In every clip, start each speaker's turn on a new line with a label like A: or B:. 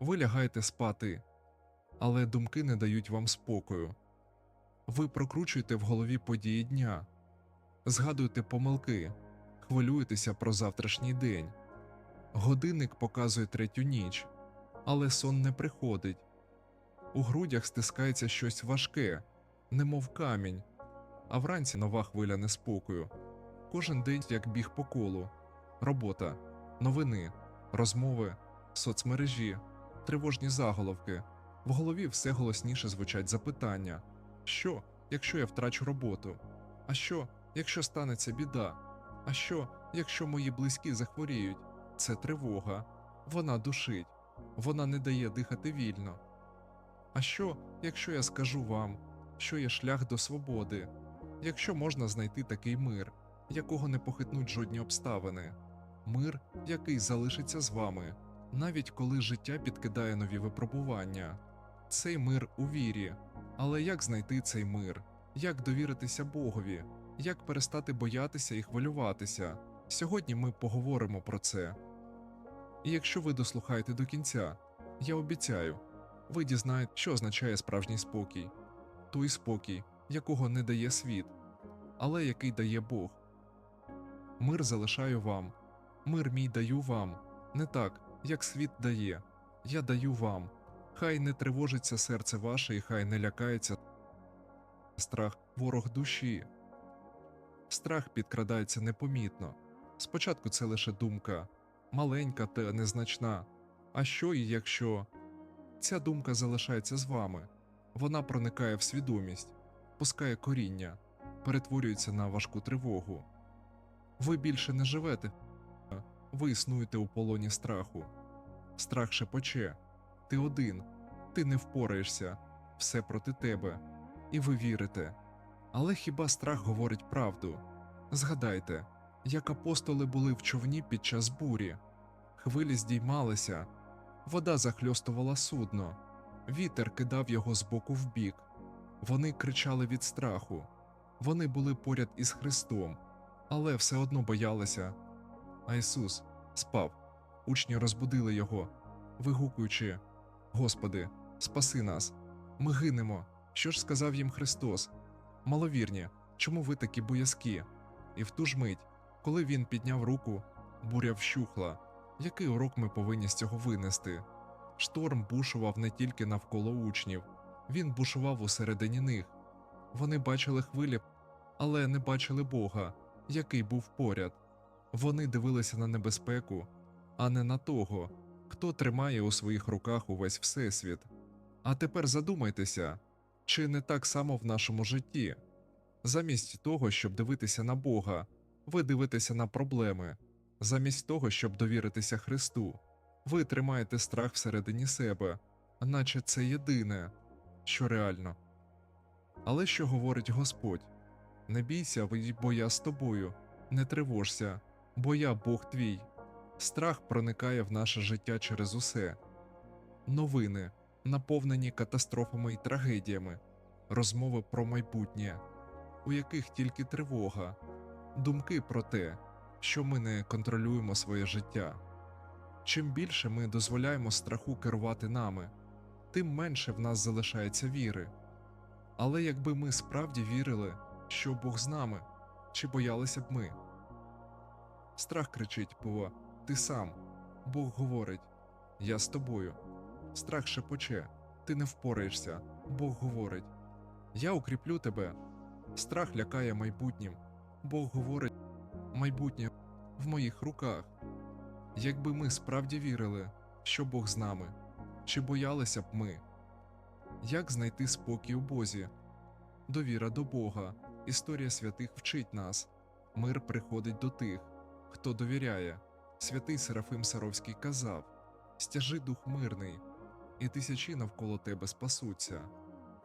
A: Ви лягаєте спати, але думки не дають вам спокою. Ви прокручуєте в голові події дня, згадуєте помилки, хвилюєтеся про завтрашній день. Годинник показує третю ніч, але сон не приходить. У грудях стискається щось важке, немов камінь, а вранці нова хвиля неспокою. Кожен день як біг по колу, робота, новини, розмови, соцмережі, тривожні заголовки. В голові все голосніше звучать запитання: що, якщо я втрачу роботу? А що, якщо станеться біда? А що, якщо мої близькі захворіють? Це тривога, вона душить, вона не дає дихати вільно. А що, якщо я скажу вам, що є шлях до свободи, якщо можна знайти такий мир, якого не похитнуть жодні обставини, мир, який залишиться з вами, навіть коли життя підкидає нові випробування. Цей мир у вірі. Але як знайти цей мир? Як довіритися Богові? Як перестати боятися і хвилюватися? Сьогодні ми поговоримо про це. І якщо ви дослухаєте до кінця, я обіцяю, ви дізнаєте, що означає справжній спокій, той спокій, якого не дає світ, але який дає Бог. Мир залишаю вам, мир мій даю вам, не так, як світ дає, я даю вам. Хай не тривожиться серце ваше, і хай не лякається страх ворог душі. Страх підкрадається непомітно. Спочатку це лише думка, маленька та незначна. А що і якщо ця думка залишається з вами, вона проникає в свідомість, пускає коріння, перетворюється на важку тривогу. Ви більше не живете, ви існуєте у полоні страху. Страх шепоче. Ти один, ти не впораєшся, все проти тебе, і ви вірите. Але хіба страх говорить правду? Згадайте, як апостоли були в човні під час бурі, хвилі здіймалися, вода захльостувала судно, вітер кидав його з боку в бік. Вони кричали від страху, вони були поряд із Христом, але все одно боялися. А Ісус спав, учні розбудили його, вигукуючи Господи, спаси нас, ми гинемо. Що ж сказав їм Христос? Маловірні, чому ви такі боязкі? І в ту ж мить, коли він підняв руку, буря вщухла. Який урок ми повинні з цього винести? Шторм бушував не тільки навколо учнів, він бушував усередині них. Вони бачили хвилі, але не бачили Бога, який був поряд. Вони дивилися на небезпеку, а не на того, хто тримає у своїх руках увесь Всесвіт. А тепер задумайтеся, чи не так само в нашому житті? Замість того, щоб дивитися на Бога, ви дивитеся на проблеми, замість того, щоб довіритися Христу, ви тримаєте страх всередині себе, наче це єдине, що реально. Але що говорить Господь? Не бійся, бо я з тобою, не тривожся, бо я Бог твій. Страх проникає в наше життя через усе. Новини, наповнені катастрофами і трагедіями, розмови про майбутнє, у яких тільки тривога, думки про те, що ми не контролюємо своє життя. Чим більше ми дозволяємо страху керувати нами, тим менше в нас залишається віри. Але якби ми справді вірили, що Бог з нами, чи боялися б ми? Страх кричить, бо ти сам, Бог говорить, я з тобою. Страх шепоче, ти не впораєшся, Бог говорить, я укріплю тебе. Страх лякає майбутнім, Бог говорить, майбутнє в моїх руках. Якби ми справді вірили, що Бог з нами, чи боялися б ми? Як знайти спокій у Бозі? Довіра до Бога, історія святих вчить нас, мир приходить до тих, хто довіряє. Святий Серафим Саровський казав: Стяжи дух мирний, і тисячі навколо тебе спасуться.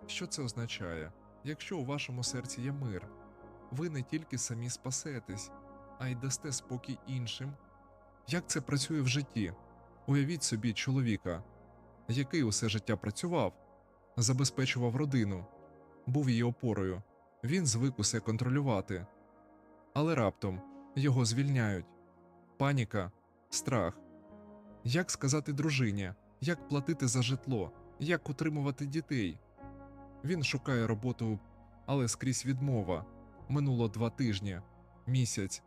A: Що це означає? Якщо у вашому серці є мир, ви не тільки самі спасетесь, а й дасте спокій іншим. Як це працює в житті? Уявіть собі чоловіка, який усе життя працював, забезпечував родину, був її опорою, він звик усе контролювати, але раптом його звільняють. Паніка, страх. Як сказати дружині, як платити за житло, як утримувати дітей. Він шукає роботу, але скрізь відмова. Минуло два тижні, місяць.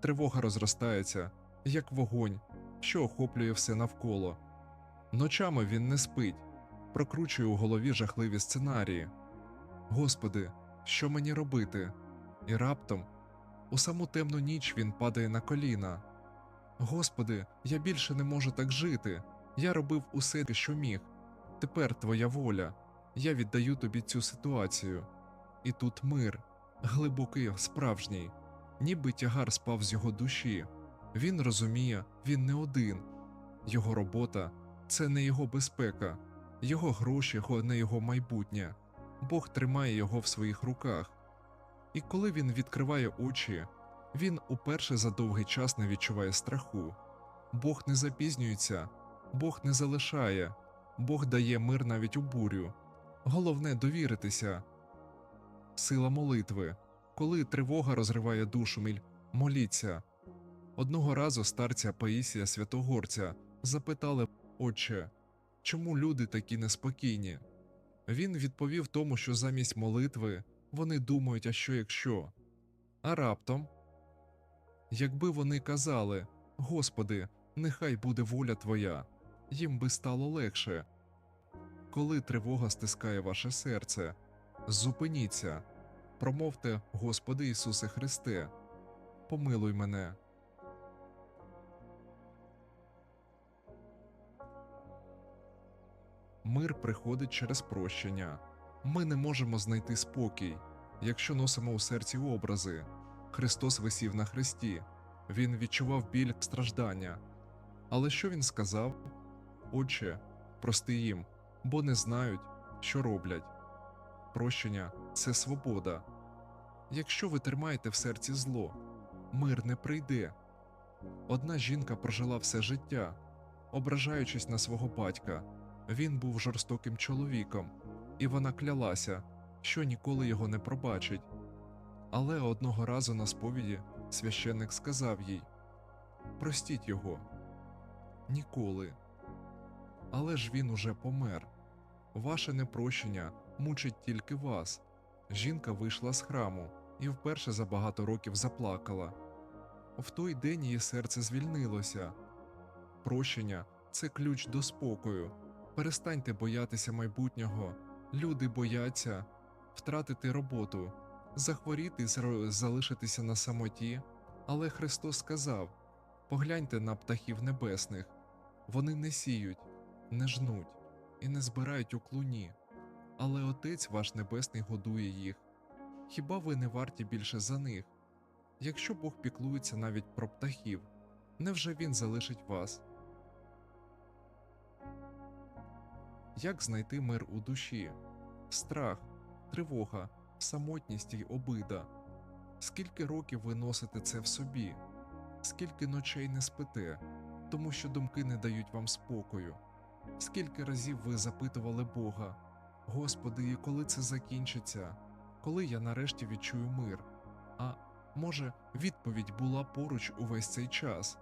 A: Тривога розростається, як вогонь, що охоплює все навколо. Ночами він не спить, прокручує у голові жахливі сценарії. Господи, що мені робити? І раптом, у саму темну ніч він падає на коліна. Господи, я більше не можу так жити. Я робив усе, що міг. Тепер твоя воля. Я віддаю тобі цю ситуацію. І тут мир, глибокий, справжній, ніби тягар спав з його душі. Він розуміє, він не один. Його робота це не його безпека, його гроші не його майбутнє. Бог тримає його в своїх руках. І коли він відкриває очі, він уперше за довгий час не відчуває страху. Бог не запізнюється, Бог не залишає, Бог дає мир навіть у бурю. Головне довіритися. Сила молитви. Коли тривога розриває душу міль, моліться. Одного разу старця Паїсія Святогорця запитали Отче, чому люди такі неспокійні? Він відповів тому, що замість молитви вони думають, а що якщо. А раптом, якби вони казали Господи, нехай буде воля Твоя, їм би стало легше. Коли тривога стискає ваше серце, зупиніться, промовте Господи Ісусе Христе, помилуй мене. Мир приходить через прощення. Ми не можемо знайти спокій, якщо носимо у серці образи. Христос висів на хресті, Він відчував біль страждання. Але що він сказав? Отче, прости їм, бо не знають, що роблять. Прощення це свобода. Якщо ви тримаєте в серці зло, мир не прийде. Одна жінка прожила все життя, ображаючись на свого батька. Він був жорстоким чоловіком, і вона клялася, що ніколи його не пробачить. Але одного разу на сповіді священник сказав їй Простіть його ніколи. Але ж він уже помер. Ваше непрощення мучить тільки вас. Жінка вийшла з храму і вперше за багато років заплакала. В той день її серце звільнилося. Прощення це ключ до спокою. Перестаньте боятися майбутнього. Люди бояться втратити роботу, захворіти залишитися на самоті. Але Христос сказав: погляньте на птахів небесних, вони не сіють, не жнуть і не збирають у клуні, але Отець ваш Небесний годує їх. Хіба ви не варті більше за них? Якщо Бог піклується навіть про птахів, невже Він залишить вас? Як знайти мир у душі? Страх, тривога, самотність й обида. Скільки років ви носите це в собі? Скільки ночей не спите, тому що думки не дають вам спокою? Скільки разів ви запитували Бога, Господи, і коли це закінчиться, коли я нарешті відчую мир? А може, відповідь була поруч увесь цей час?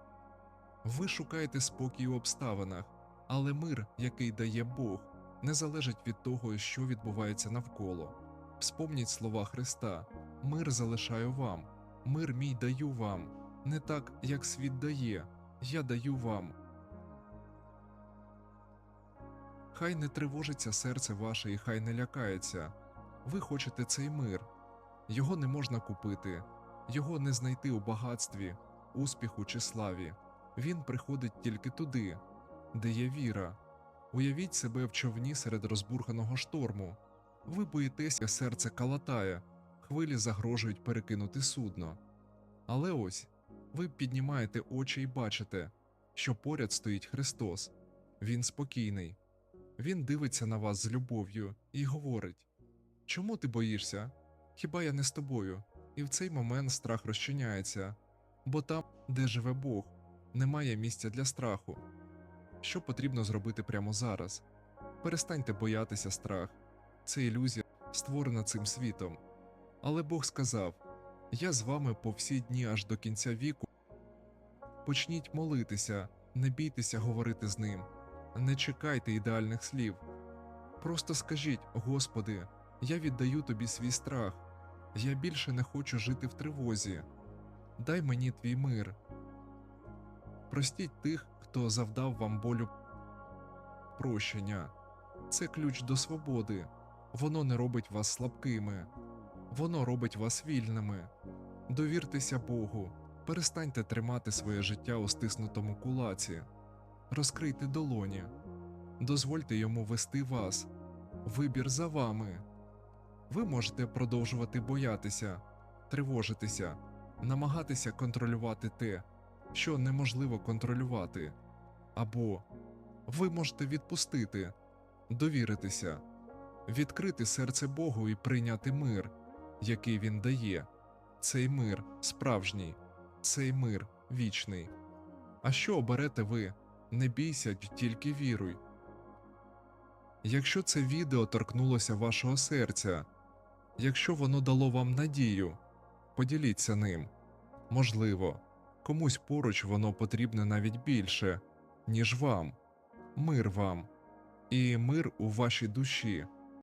A: Ви шукаєте спокій у обставинах, але мир, який дає Бог, не залежить від того, що відбувається навколо. Вспомніть слова Христа: Мир залишаю вам, мир мій даю вам, не так, як світ дає, я даю вам. Хай не тривожиться серце ваше і хай не лякається. Ви хочете цей мир. Його не можна купити, його не знайти у багатстві, успіху чи славі. Він приходить тільки туди, де є віра. Уявіть себе в човні серед розбурханого шторму. Ви боїтеся, серце калатає, хвилі загрожують перекинути судно. Але ось ви піднімаєте очі і бачите, що поряд стоїть Христос. Він спокійний. Він дивиться на вас з любов'ю і говорить: Чому ти боїшся? Хіба я не з тобою? І в цей момент страх розчиняється, бо там, де живе Бог, немає місця для страху. Що потрібно зробити прямо зараз? Перестаньте боятися страх, це ілюзія, створена цим світом. Але Бог сказав: Я з вами по всі дні аж до кінця віку. Почніть молитися, не бійтеся говорити з ним. Не чекайте ідеальних слів. Просто скажіть, Господи, я віддаю тобі свій страх. Я більше не хочу жити в тривозі. Дай мені твій мир. Простіть тих, хто завдав вам болю прощення. Це ключ до свободи. Воно не робить вас слабкими, воно робить вас вільними. Довіртеся Богу, перестаньте тримати своє життя у стиснутому кулаці, розкрийте долоні, дозвольте йому вести вас. Вибір за вами. Ви можете продовжувати боятися, тривожитися, намагатися контролювати те, що неможливо контролювати, або ви можете відпустити, довіритися, відкрити серце Богу і прийняти мир, який Він дає. Цей мир справжній, цей мир вічний. А що оберете ви? Не бійся, тільки віруй. Якщо це відео торкнулося вашого серця, якщо воно дало вам надію, поділіться ним. Можливо, комусь поруч воно потрібне навіть більше, ніж вам, мир вам, і мир у вашій душі.